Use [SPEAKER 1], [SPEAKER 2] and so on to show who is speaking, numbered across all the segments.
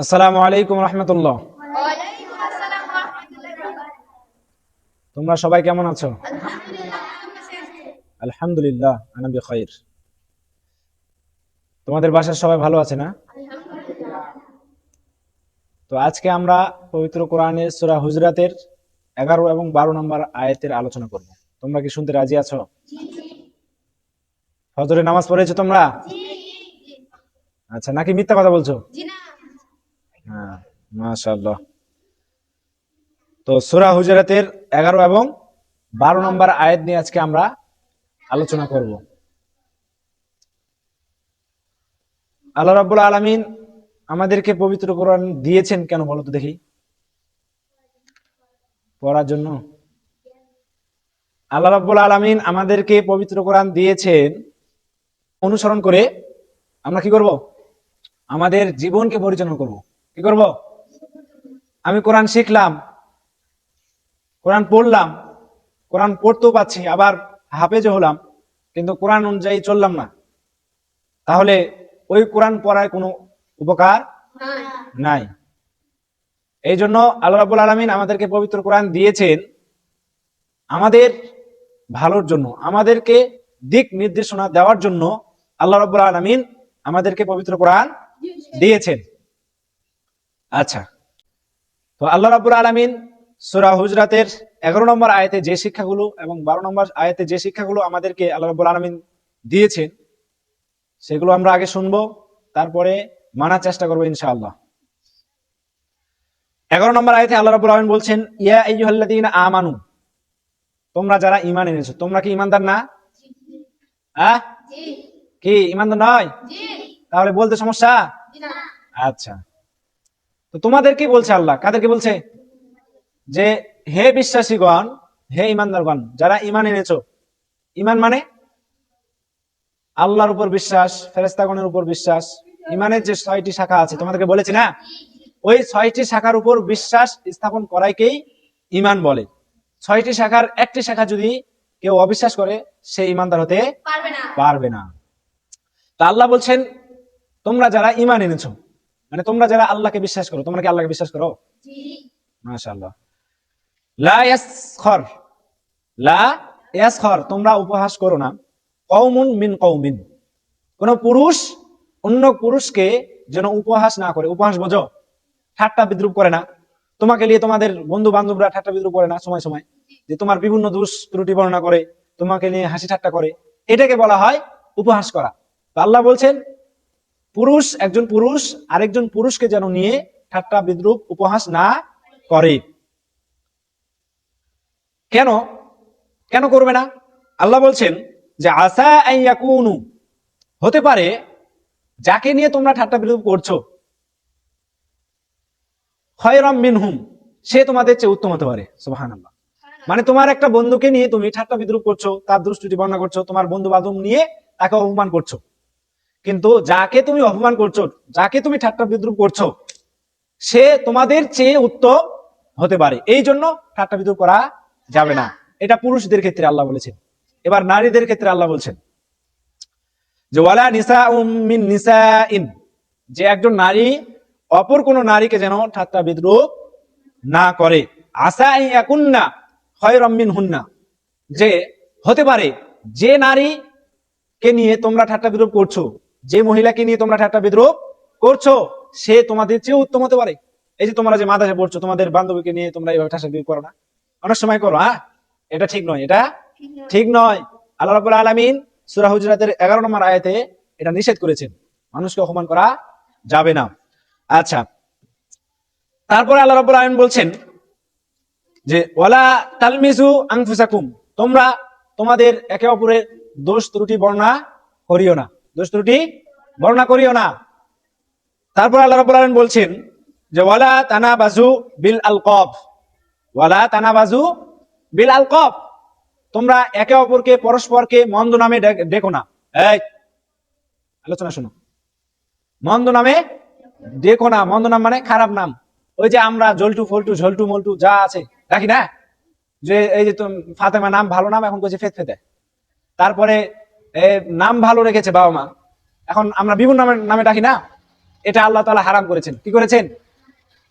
[SPEAKER 1] আসসালামু আলাইকুম রহমতুল্লাহ। তোমরা সবাই কেমন আছো?
[SPEAKER 2] আলহামদুলিল্লাহ।
[SPEAKER 1] আনাবি খাইর। তোমাদের বাসার সবাই ভালো আছে না? তো আজকে আমরা পবিত্র কোরআনের সূরা হুজরাতের এগারো এবং বারো নম্বর আয়াতের আলোচনা করব। তোমরা কি শুনতে রাজি আছো? ফজরের নামাজ পড়েছো তোমরা? আচ্ছা নাকি মিথ্যা কথা বলছো?
[SPEAKER 2] জি না।
[SPEAKER 1] হ্যাঁ তো সূরা হুজরাতের এগারো এবং বারো নম্বর আয়াত নিয়ে আজকে আমরা আলোচনা করব। আল্লাহ রাব্বুল আলামিন আমাদেরকে পবিত্র কোরআন দিয়েছেন কেন বলো তো দেখি? পড়ার জন্য। আল্লাহ রাব্বুল আলামিন আমাদেরকে পবিত্র কোরআন দিয়েছেন। অনুসরণ করে আমরা কি করব? আমাদের জীবনকে পরিচালনা করব। কি করব? আমি কোরআন শিখলাম কোরআন পড়লাম কোরআন পড়তেও পাচ্ছি আবার হাফেজও হলাম কিন্তু কোরআন অনুযায়ী চললাম না। তাহলে ওই কোরআন পড়ায় কোনো উপকার নাই। এই জন্য আল্লাহ রাবুল আলমিন আমাদেরকে পবিত্র কোরআন দিয়েছেন আমাদের ভালোর জন্য আমাদেরকে দিক নির্দেশনা দেওয়ার জন্য আল্লাহ রাবুল আলমিন আমাদেরকে পবিত্র কোরআন দিয়েছেন। আচ্ছা। তো আল্লাহ রাবুল আলমিন সুরা হুজরাতের এগারো নম্বর আয়তে যে শিক্ষাগুলো এবং বারো নম্বর আয়াতে যে শিক্ষাগুলো আমাদেরকে আল্লাহ রাবুল আলমিন দিয়েছেন সেগুলো আমরা আগে শুনব তারপরে মানার চেষ্টা করব ইনশাআল্লাহ। এগারো নম্বর আয়তে আল্লাহ রাবুল আলমিন বলছেন ইয়া আইয়ুহাল্লাযীনা আমানু তোমরা যারা ঈমান এনেছো তোমরা কি ইমানদার না? আহ কি ঈমানদার নয়? তাহলে বলতে সমস্যা? আচ্ছা। তো তোমাদের কি বলছে আল্লাহ? কাদেরকে বলছে? যে হে বিশ্বাসীগণ হে ইমানদারগণ যারা ইমান এনেছো ইমান মানে? আল্লাহর উপর বিশ্বাস ফেরেস্তাগণের উপর বিশ্বাস। ইমানের যে ছয়টি শাখা আছে তোমাদেরকে বলেছি না? ওই ছয়টি শাখার উপর বিশ্বাস স্থাপন করাইকেই ইমান বলে। ছয়টি শাখার একটি শাখা যদি কেউ অবিশ্বাস করে সে ইমানদার হতে
[SPEAKER 2] পারবে না।
[SPEAKER 1] পারবে না। তা আল্লাহ বলছেন তোমরা যারা ইমান এনেছো মানে তোমরা যারা আল্লাহকে বিশ্বাস করো তোমরা কি আল্লাহকে বিশ্বাস করো? মাশাআল্লাহ। লা ইয়াসখর লা ইয়াসখর তোমরা উপহাস করো না। কওমুন মিন কওমিন। কোন পুরুষ অন্য পুরুষকে যেন উপহাস না করে। উপহাস বোঝো। ঠাট্টা বিদ্রুপ করে না। তোমাকে নিয়ে তোমাদের বন্ধু বান্ধবরা ঠাট্টা বিদ্রুপ করে না সময় সময়। যে তোমার বিভিন্ন দোষ ত্রুটি বর্ণনা করে তোমাকে নিয়ে হাসি ঠাট্টা করে। এটাকে বলা হয় উপহাস করা। আল্লাহ বলছেন পুরুষ, একজন পুরুষ, আরেকজন পুরুষকে যেন নিয়ে ঠাট্টা, বিদ্রুপ, উপহাস না করে। কেন? কেন করবে না? আল্লাহ বলছেন যে, আসা আইয়াকুনু হতে পারে যাকে নিয়ে তোমরা ঠাট্টা, বিদ্রুপ করছ। খয়রাম মিনহুম। সে তোমাদের চেয়ে উত্তম হতে পারে। সুবহানাল্লাহ। মানে তোমার একটা বন্ধুকে নিয়ে তুমি ঠাট্টা, বিদ্রুপ করছ, তার দুষ্টুটি বর্ণনা করছ, তোমার বন্ধু বান্ধব নিয়ে তাকে অপমান করছ। কিন্তু যাকে তুমি অপমান করছ, যাকে তুমি ঠাট্টা বিদ্রুপ করছ, সে তোমাদের চেয়ে উত্তম হতে পারে। এই জন্য ঠাট্টা বিদ্রুপ করা যাবে না। এটা পুরুষদের ক্ষেত্রে আল্লাহ বলেছেন। এবার নারীদের ক্ষেত্রে আল্লাহ বলছেন যে, ওয়ালা নিসা মিন নিসা ইন যে একজন নারী, অপর কোন নারীকে যেন ঠাট্টা বিদ্রুপ না করে। আশা এখন না হয় রম্মিন হুন্না যে, হতে পারে যে নারী কে নিয়ে তোমরা ঠাট্টা বিদ্রুপ করছ যে মহিলাকে নিয়ে তোমরা ঠাট্টা বিদ্রুপ করছ, সে তোমাদের চেয়ে উত্তম হতে পারে। এই যে তোমরা যে মাদাসে পড়ছো, তোমাদের বান্ধবীকে নিয়ে তোমরা এইভাবে ঠাট্টা বিদ্রুপ করো না। অনেক সময় করো হ্যাঁ? এটা ঠিক নয়, এটা ঠিক নয়। আল্লাহ রাব্বুল আলামিন সূরা হুজরাতের 11 নম্বর আয়াতে এটা নিষেধ করেছেন। মানুষকে অপমান করা যাবে না। আচ্ছা তারপরে আল্লাহ রাব্বুল আলামিন বলছেন যে, ওয়ালা তালমিজু আনফুসাকুম তোমরা তোমাদের একে অপরের দোষ ত্রুটি বর্ণনা করিও না। দোষ ত্রুটি বর্ণনা করিও না। তারপর আল্লাহ রাব্বুল আলামিন বলছেন যে, ওয়ালা তানাবাজু বিল আলকাব ওয়ালা তানাবাজু বিল আলকাব তোমরা একে অপরকে, পরস্পরকে মন্দ নামে ডেকো না। আলোচনা শোনো। মন্দ নামে ডেকো না। মন্দ নাম মানে খারাপ নাম। ওই যে আমরা জলটু ফলটু, ঝলটু মলটু যা আছে, রাখি না? যে, এই যে তুমি ফাতেমা নাম ভালো নাম, এখন করছে ফেত ফেতে তারপরে নাম ভালো রেখেছে বাবা মা। এখন আমরা বিভিন্ন নামে নামে ডাকি না। এটা আল্লাহ তাআলা হারাম করেছেন। কি করেছেন?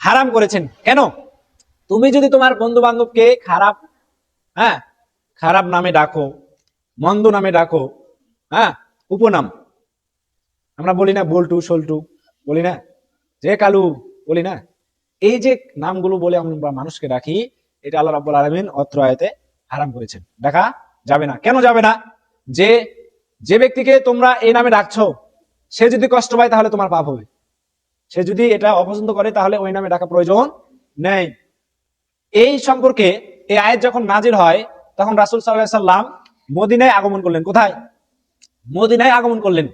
[SPEAKER 1] হারাম করেছেন। কেন? তুমি যদি তোমার বন্ধু বান্ধবকে খারাপ হ্যাঁ খারাপ নামে ডাকো, মন্দ নামে ডাকো হ্যাঁ উপনাম। আমরা বলি না বল্টু সল্টু বলি না, যে কালু, বলি না। এই যে নামগুলো বলে আমরা মানুষকে ডাকি, এটা আল্লাহ রাব্বুল আলামিন অত্র আয়াতে হারাম করেছেন। দেখা যাবে না। কেন যাবে না? যে যে ব্যক্তিকে তোমরা এই নামে ডাকছো, সে যদি কষ্ট পায় তাহলে তোমার পাপ হবে। সে যদি এটা অপছন্দ করে তাহলে ওই নামে ডাকা প্রয়োজন নেই। এই সম্পর্কে এই আয়াত যখন নাজির হয়, তখন রাসূল সাল্লাল্লাহু সাল্লাম মদিনায় আগমন করলেন। কোথায়? মদিনায় আগমন করলেন।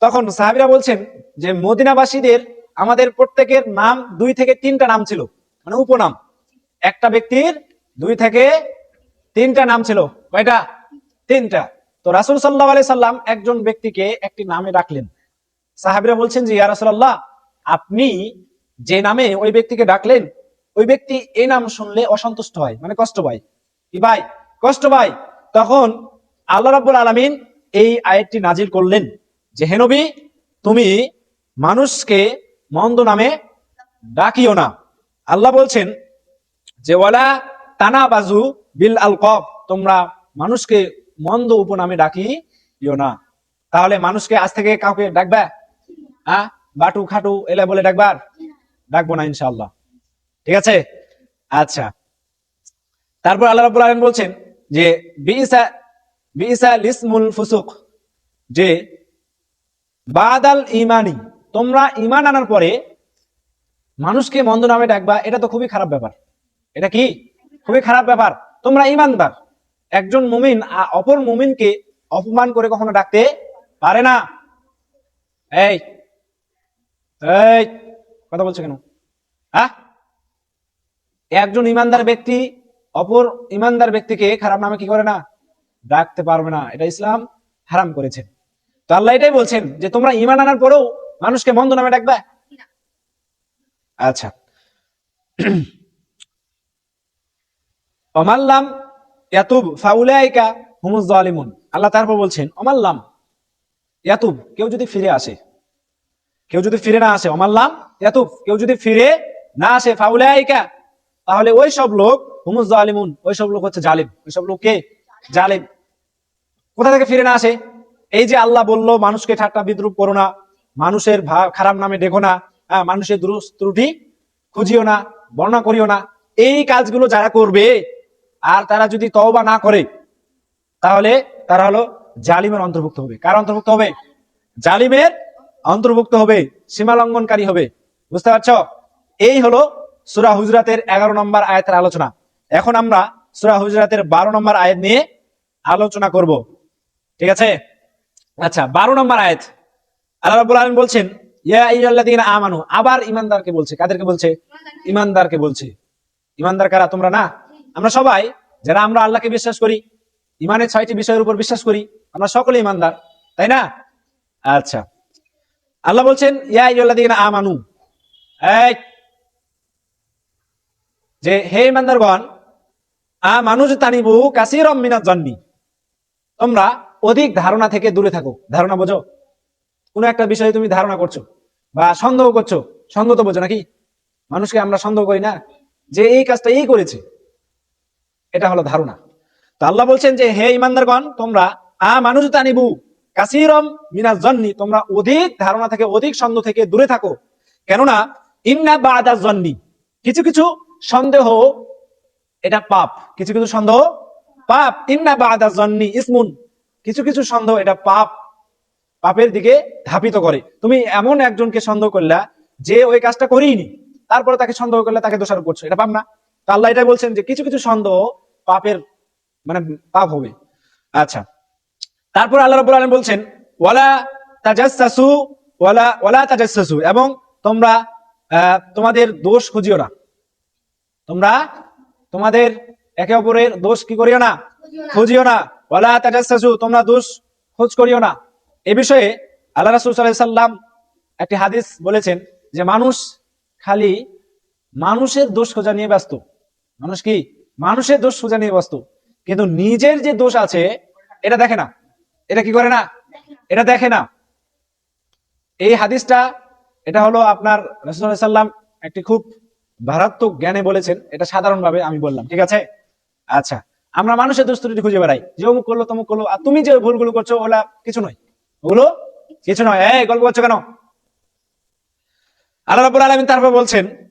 [SPEAKER 1] তখন সাহাবিরা বলছেন যে, মদিনাবাসীদের আমাদের প্রত্যেকের নাম দুই থেকে তিনটা নাম ছিল মানে উপনাম। একটা ব্যক্তির দুই থেকে তিনটা নাম ছিল, কয়টা? তিনটা। তো রাসূল সাল্লাহ আলাই সাল্লাম একজন ব্যক্তিকে একটি নামে ডাকলেন। সাহাবিরা বলছেন যে, ইয়া রাসূলুল্লাহ, আপনি যে নামে ওই ব্যক্তিকে ডাকলেন, ওই ব্যক্তি এই নাম শুনলে অসন্তুষ্ট হয় মানে কষ্ট পায়। কি ভাই? কষ্ট পায়। তখন আল্লাহ রাব্বুল আলামিন এই আয়াতটি নাজিল করলেন যে হেনবি তুমি মানুষকে মন্দ নামে ডাকিও না। আল্লাহ বলছেন যে, ওয়ালা তানা বাজু বিল আল কব তোমরা মানুষকে মন্দ উপনামে ডাকিও না। তাহলে মানুষকে আজ থেকে কাউকে ডাকবে? হ্যাঁ? বাটু, খাটু, এলা বলে ডাকবার? ডাকবো না, ইনশাআল্লাহ। ঠিক আছে? আচ্ছা। তারপর আল্লাহ রাব্বুল আলামিন বলছেন যে, বিইসা বিইসা লিসমুল ফুসুক, যে, বাদাল ইমানি তোমরা ইমান আনার পরে মানুষকে মন্দ নামে ডাকবা, এটা তো খুবই খারাপ ব্যাপার। এটা কি? খুবই খারাপ ব্যাপার। তোমরা ইমানদার একজন মুমিন অপর মুমিনকে অপমান করে কখনো ডাকতে পারে না। এই এই কথা বলছো কেন? হ্যাঁ একজন ইমানদার ব্যক্তি অপর ইমানদার ব্যক্তিকে খারাপ নামে কি করে না? ডাকতে পারবে না। এটা ইসলাম হারাম করেছেন তো আল্লাহ এটাই বলছেন যে তোমরা ইমান আনার পরেও মানুষকে মন্দ নামে ডাকবে? আচ্ছা। অমাল্লাম ইয়াতুব ফাউলাইকা হুমুজ জালিমুন। আল্লাহ তারপর বলছেন অমাল্লাম ইয়াতুব কেউ যদি ফিরে আসে কেউ যদি ফিরে না আসে অমাল্লাম ইয়াতুব কেউ যদি ফিরে না আসে ফাউলাইকা তাহলে ওই সব লোক হুমুজ জালিমুন ওই সব লোক হচ্ছে জালিম। ওই সব লোক কে? জালিম। কোথা থেকে ফিরে না আসে? এই যে আল্লাহ বলল মানুষকে ঠাট্টা বিদ্রুপ করো না মানুষের খারাপ নামে দেখো না হ্যাঁ, মানুষের দুরুস ত্রুটি খুঁজিও না বর্ণনা করিও না এই কাজগুলো যারা করবে আর তারা যদি তওবা না করে, তাহলে তারা হলো জালিমের অন্তর্ভুক্ত হবে। কার অন্তর্ভুক্ত হবে? জালিমের অন্তর্ভুক্ত হবে সীমা লঙ্ঘনকারী হবে। বুঝতে পারছ? এই হলো সুরা হুজরাতের এগারো নম্বর আয়াতের আলোচনা। এখন আমরা সুরা হুজরাতের বারো নম্বর আয়াত নিয়ে আলোচনা করব। ঠিক আছে? আচ্ছা বারো নম্বর আয়াত। আল্লাহ বলছেন আমানু আবার ইমানদারকে বলছে। কাদেরকে বলছে? ইমানদারকে বলছে। ইমানদার কারা? তোমরা না? আমরা সবাই, যারা আমরা আল্লাহকে বিশ্বাস করি, ইমানের ছয়টি বিষয়ের উপর বিশ্বাস করি, আমরা সকলে ইমানদার, তাই না? আচ্ছা। আল্লাহ বলছেন আমানু। যে হে ইমানদারগণ আ মানুষ তানিবু কাসিরম মিনাজ জন্মি তোমরা অধিক ধারণা থেকে দূরে থাকো। ধারণা বোঝো। কোন একটা বিষয়ে তুমি ধারণা করছ বা সন্দেহ করছ সন্দেহ তো বোঝো নাকি? মানুষকে আমরা সন্দেহ করি না যে এই কাজটা এই করেছে। এটা হলো ধারণা। তো আল্লাহ বলছেন যে, হে ইমানদারগণ, তোমরা, আ মানুষ তানিবু কাসিরম মিনাজ জন্নি তোমরা অধিক ধারণা থেকে, অধিক সন্দেহ থেকে দূরে থাকো। কেননা, ইন্না বাদা জন্নি, কিছু কিছু সন্দেহ, এটা পাপ, কিছু কিছু সন্দেহ পাপ। ইন্না বাদা জন্নি ইসমুন, কিছু কিছু সন্দেহ এটা পাপ, পাপের দিকে ধাপিত করে। তুমি এমন একজনকে সন্দেহ করলা, যে ওই কাজটা করিনি তারপরে তাকে সন্দেহ করলে তাকে দোষারোপ করছ, এটা পাপ না। আল্লাহ এটা বলছেন যে কিছু কিছু সন্দেহ পাপের মানে পাপ হবে। আচ্ছা। তারপর আল্লাহ রাব্বুল আলামিন বলছেন, ওয়ালা তাজাসসু ওয়ালা ওয়ালা তাজাসসু এবং তোমরা তোমাদের দোষ খুঁজিও না। তোমরা তোমাদের একে অপরের দোষ কি করিও না? খুঁজিও না। ওয়ালা তাজাসসু তোমরা দোষ খোঁজ করিও না। এ বিষয়ে আল্লাহ রাসূল সাল্লাম একটি হাদিস বলেছেন যে মানুষ খালি মানুষের দোষ খোঁজা নিয়ে ব্যস্ত। মানুষ কি? মানুষের দোষ খোঁজা নিয়ে ব্যস্ত। কিন্তু নিজের যে দোষ আছে, এটা দেখে না। এটা কি করে না? এটা দেখে না। এই হাদিসটা, এটা হলো আপনার রসুল্লাহ একটি খুব মারাত্মক জ্ঞানে বলেছেন। এটা সাধারণভাবে আমি বললাম, ঠিক আছে? আচ্ছা আমরা মানুষের দোষ ত্রুটি খুঁজে বেড়াই। যে অমুক করল, তমুক করল, আর তুমি যে ভুলগুলো করছ, ওগুলা কিছু নয়। ওগুলো কিছু নয়। এই, গল্প করছ কেন? আল্লাহ আলামিন তারপর বলছেন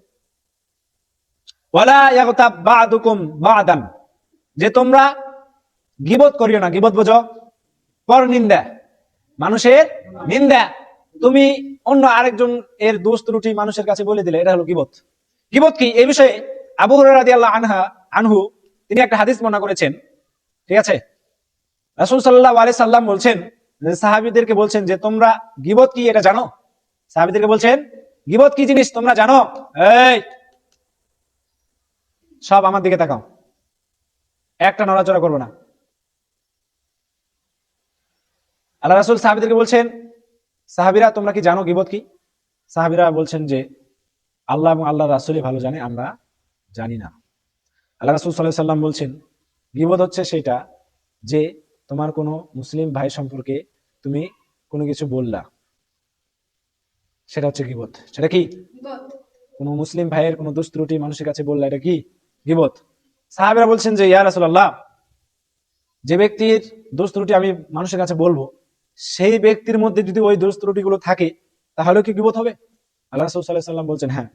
[SPEAKER 1] যে তোমরা গিবত করিও না। গিবত বোঝো? পর নিন্দা। মানুষের নিন্দা। তুমি অন্য আরেকজন এর দোষ ত্রুটি মানুষের কাছে বলে দিলে, এটা হলো গিবত। গিবত কি? এই বিষয়ে আবু রাদিয়াল্লাহু আনহা, আনহু, তিনি একটা হাদিস মনে করেছেন। ঠিক আছে? রাসূল সাল্লাল্লাহু আলাইহি সাল্লাম বলছেন সাহাবীদেরকে বলছেন যে, তোমরা গিবত কি? এটা জানো? সাহাবীদেরকে বলছেন, গিবত কি জিনিস? তোমরা জানো? সব আমার দিকে তাকাও। একটা নড়াচড়া করব না। আল্লাহ রাসুল সাহাবিদেরকে বলছেন সাহাবিরা তোমরা কি জানো গিবত কি? সাহাবিরা বলছেন যে আল্লাহ এবং আল্লাহ রাসুলই ভালো জানে আমরা জানি না। আল্লাহ রাসুল সাল্লাহ সাল্লাম বলছেন গিবত হচ্ছে সেটা যে তোমার কোনো মুসলিম ভাই সম্পর্কে তুমি কোনো কিছু বললা। সেটা হচ্ছে গিবত। সেটা কি? কোনো মুসলিম ভাইয়ের কোনো দোষ ত্রুটি মানুষের কাছে বললা এটা কি? গিবত। সাহাবিরা বলছেন যে, ইয়া রাসূলুল্লাহ, যে ব্যক্তির দোষ ত্রুটি আমি মানুষের কাছে বলব, সেই ব্যক্তির মধ্যে যদি ওই দোষ ত্রুটিগুলো থাকে তাহলে কি গিবত হবে? আল্লাহ সাল্লাল্লাহু সাল্লাম বলছেন হ্যাঁ।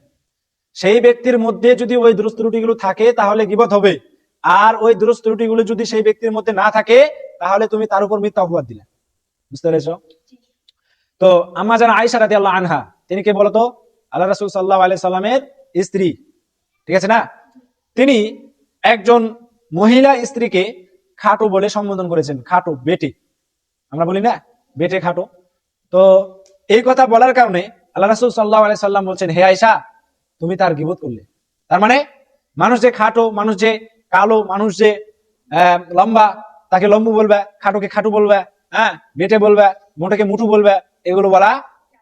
[SPEAKER 1] সেই ব্যক্তির মধ্যে যদি ওই দোষ ত্রুটিগুলো থাকে, তাহলে গিবত হবে। আর ওই দোষ ত্রুটিগুলো যদি সেই ব্যক্তির মধ্যে না থাকে, তাহলে তুমি তার উপর মিথ্যা অপবাদ দিলে। বুঝতে পেরেছ? তো আম্মা জানা আয়েশা আল্লাহ আনহা, তিনি কে বলতো? আল্লাহ রাসূল সাল্লাল্লাহু আলাইহি সাল্লামের স্ত্রী। ঠিক আছে না? তিনি একজন মহিলা স্ত্রীকে খাটো বলে সম্বোধন করেছেন, খাটো, বেটে। আমরা বলি, না, বেটে খাটো। তো এই কথা বলার কারণে আল্লাহ রাসূল সাল্লাল্লাহু আলাইহি সাল্লাম বলছেন, হে আয়েশা, তুমি তার গিবত করলে। তার মানে মানুষ যে খাটো, মানুষ যে কালো, মানুষ যে লম্বা, তাকে লম্বু বলবে, খাটোকে খাটু বলবে হ্যাঁ বেটে বলবে, মোটাকে মুঠু বলবে, এগুলো বলা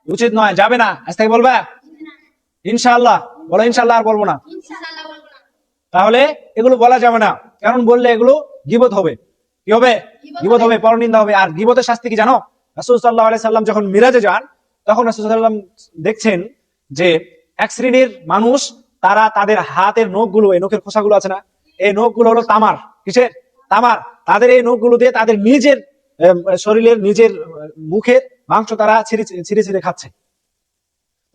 [SPEAKER 1] উচিত নয়। যাবে না? আজ থেকে বলবে? ইনশাআল্লাহ। বলো ইনশাল্লাহ আর বলব না। তাহলে এগুলো বলা যাবে না। কারণ বললে এগুলো গিবত হবে। কি হবে? গিবত হবে। পরনিন্দা হবে। আর গিবতের শাস্তি কি জানো? রাসূল সাল্লাল্লাহু আলাইহি সাল্লাম যখন মিরাজে যান তখন রাসূল সাল্লাম দেখছেন যে এক শ্রেণির মানুষ তারা তাদের হাতের নখগুলো এই নখের খোসাগুলো আছে না? এই নখগুলো হলো তামার। কিসের? তামার। তাদের এই নখগুলো দিয়ে তাদের নিজের শরীরের নিজের মুখের মাংস তারা ছিঁড়ে ছিঁড়ে ছিঁড়ে খাচ্ছে।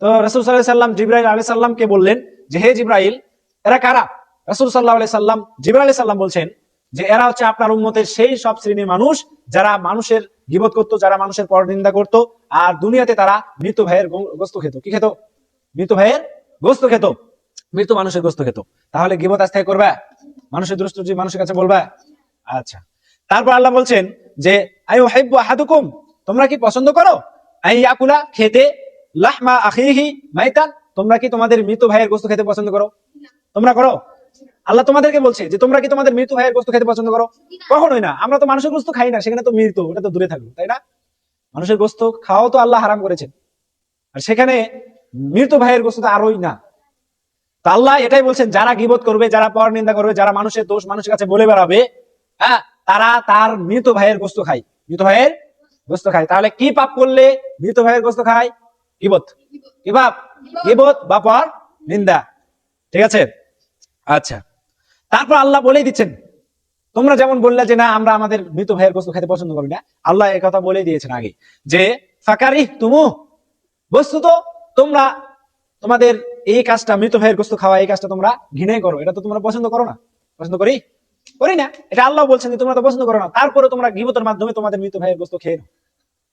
[SPEAKER 1] তো রসুল সাল্লাহ সাল্লাম জিব্রাইল আলী সাল্লামকে বললেন যে হে জিব্রাইল এরা কারা? রসুল সাল্লাহ আলি সাল্লাম, জিব্রাইল আলী সাল্লাম বলছেন যে এরা হচ্ছে আপনার উম্মতের সেই সব শ্রেণির মানুষ যারা মানুষের গিবত করত, যারা মানুষের পরনিন্দা করত, আর দুনিয়াতে তারা মৃত ভাইয়ের গোস্ত খেত। কি খেত? মৃত ভাইয়ের গোস্ত খেত। মৃত মানুষের গোস্ত খেত। তাহলে গিবত আজ থেকে করবে? মানুষের দৃষ্টি মানুষের কাছে বলবে? আচ্ছা। তারপর আল্লাহ বলছেন যে আই হাইব্বু আহাদুকুম, তোমরা কি পছন্দ করো? আই ইয়াকুলা খেতে? লাহমা আখিহি মাইতান, তোমরা কি তোমাদের মৃত ভাইয়ের গোস্ত খেতে পছন্দ করো? তোমরা করো? আল্লাহ তোমাদেরকে বলছে যে, তোমরা কি তোমাদের মৃত ভাইয়ের গোস্ত খেতে পছন্দ করো? কখনোই না। আমরা তো মানুষের গোস্ত খাই না, সেখানে তো মৃত ওটা তো দূরে থাকল তাই না? মানুষের গোস্ত খাওয়াও তো আল্লাহ হারাম করেছেন। আর সেখানে মৃত ভাইয়ের গোস্ত তো আরোই না। তো আল্লাহ এটাই বলছেন, যারা গিবত করবে, যারা পর নিন্দা করবে, যারা মানুষের দোষ মানুষের কাছে বলে বেড়াবে হ্যাঁ তারা তার মৃত ভাইয়ের গোস্ত খায়। মৃত ভাইয়ের গোস্ত খায়। তাহলে কি পাপ করলে মৃত ভাইয়ের গোস্ত খায়? গিবত। কি পাপ? গিবত বা পর নিন্দা। ঠিক আছে? আচ্ছা। তারপর আল্লাহ বলেই দিচ্ছেন তোমরা যেমন বললে যে না আমরা আমাদের মৃত ভাইয়ের গোস্ত খেতে পছন্দ করি না আল্লাহ এই কথা বলেই দিয়েছেন আগে যে ফাকারি তুমু বস্তুত তোমরা তোমাদের এই কাজটা মৃত ভাইয়ের গোস্ত খাওয়া এই কাজটা তোমরা ঘৃণাই করো এটা তো তোমরা পছন্দ করো না। পছন্দ করি? করি না। এটা আল্লাহ বলছেন যে তোমরা তো পছন্দ করো না। তারপরে তোমরা গিবতের মাধ্যমে তোমাদের মৃত ভাইয়ের গোস্ত খেয়ে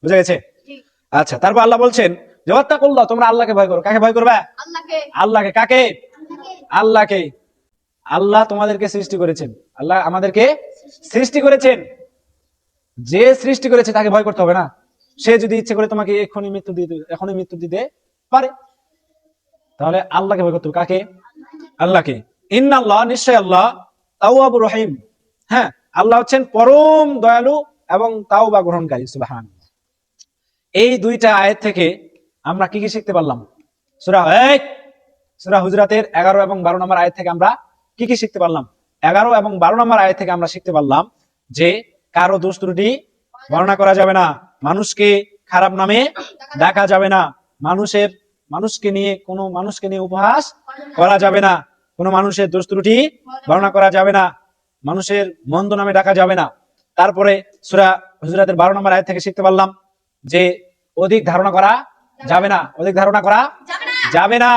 [SPEAKER 1] বুঝা গেছে? আচ্ছা তারপর আল্লাহ বলছেন যে করল তোমরা আল্লাহকে ভয় করো। কাকে ভয় করবে?
[SPEAKER 2] আল্লাহকে।
[SPEAKER 1] আল্লাহকে কাকে? আল্লাহকে। আল্লাহ তোমাদেরকে সৃষ্টি করেছেন। আল্লাহ আমাদেরকে সৃষ্টি করেছেন। যে সৃষ্টি করেছে তাকে ভয় করতে হবে না। সে যদি ইচ্ছে করে তোমাকে এখনই মৃত্যু দিতে এখনই মৃত্যু দিতে পারে, তাহলে আল্লাহকে ভয় করতে হবে। কাকে? আল্লাহকে। ইন্নাল্লাহ নিশ্চয় আল্লাহ তাওয়াবুর রহিম। হ্যাঁ আল্লাহ হচ্ছেন পরম দয়ালু এবং তাও বা গ্রহণকারী সুবহান এই দুইটা আয়ের থেকে আমরা কি কি শিখতে পারলাম? সূরা সুরা হুজরাতের এগারো এবং বারো নম্বর আয়ের থেকে আমরা কি কি শিখতে পারলাম? এগারো এবং বারো নম্বর আয় থেকে আমরা শিখতে পারলাম যে কারও দোষ ত্রুটি বর্ণনা করা যাবে না। মানুষকে খারাপ নামে ডাকা যাবে না। মানুষের মানুষকে নিয়ে কোনো মানুষকে নিয়ে উপহাস করা যাবে না। কোনো মানুষের দোষ ত্রুটি বর্ণনা করা যাবে না। মানুষের মন্দ নামে ডাকা যাবে না। তারপরে সুরা হুজরাতের বারো নম্বর আয় থেকে শিখতে পারলাম যে অধিক ধারণা করা যাবে না। অধিক ধারণা করা
[SPEAKER 2] যাবে না।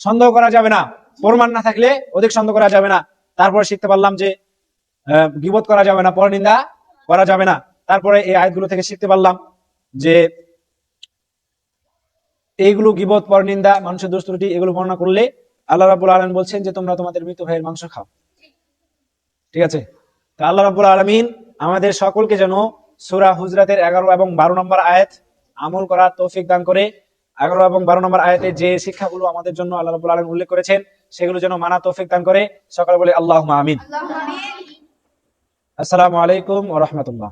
[SPEAKER 1] সন্দেহ করা যাবে না। প্রমাণ না থাকলে অধিক সন্দেহ করা যাবে না। তারপরে শিখতে পারলাম যে গীবত করা যাবে না, পরনিন্দা করা যাবে না। তারপরে এই আয়াতগুলো থেকে শিখতে পারলাম যে, এইগুলো গিবত, পরনিন্দা, মানুষের দোষ ত্রুটি, এগুলো বর্ণনা করলে আল্লাহ রাবুল আলম বলছেন যে, তোমরা তোমাদের মৃত ভাইয়ের মাংস খাও। ঠিক আছে? তা আল্লাহ রাবুল আলমিন আমাদের সকলকে যেন সুরা হুজরাতের এগারো এবং বারো নম্বর আয়াত আমল করার তৌফিক দান করে, এগারো এবং বারো নম্বর আয়াতে যে শিক্ষাগুলো আমাদের জন্য আল্লাহ রাবুল আলম উল্লেখ করেছেন সেগুলো যেন মানা তৌফিক দান করে। সকাল বলে আল্লাহ আমিন। আসসালামু আলাইকুম রহমতুল্লাহ।